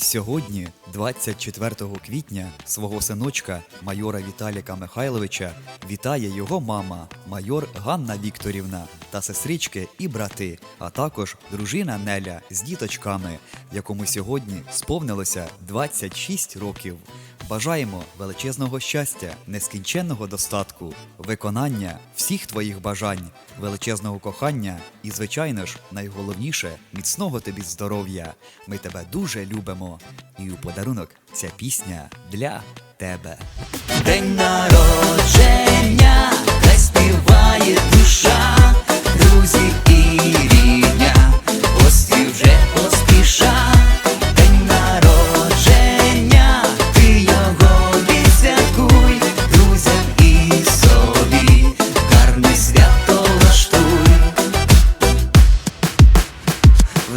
Сьогодні, 24 квітня, свого синочка, майора Віталіка Михайловича, вітає його мама, майор Ганна Вікторівна та сестрички і брати, а також дружина Неля з діточками, якому сьогодні сповнилося 26 років. Бажаємо величезного щастя, нескінченного достатку, виконання всіх твоїх бажань, величезного кохання і, звичайно ж, найголовніше міцного тобі здоров'я. Ми тебе дуже любимо. І у подарунок ця пісня для тебе. День народження,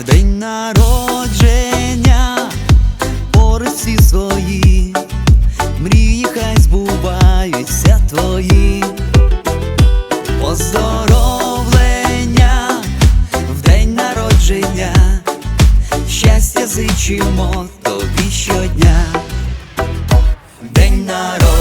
В день народження, порисі свої. Мрії хай збуваються твої, поздоровлення в день народження, щастя зичимо тобі щодня. День народження,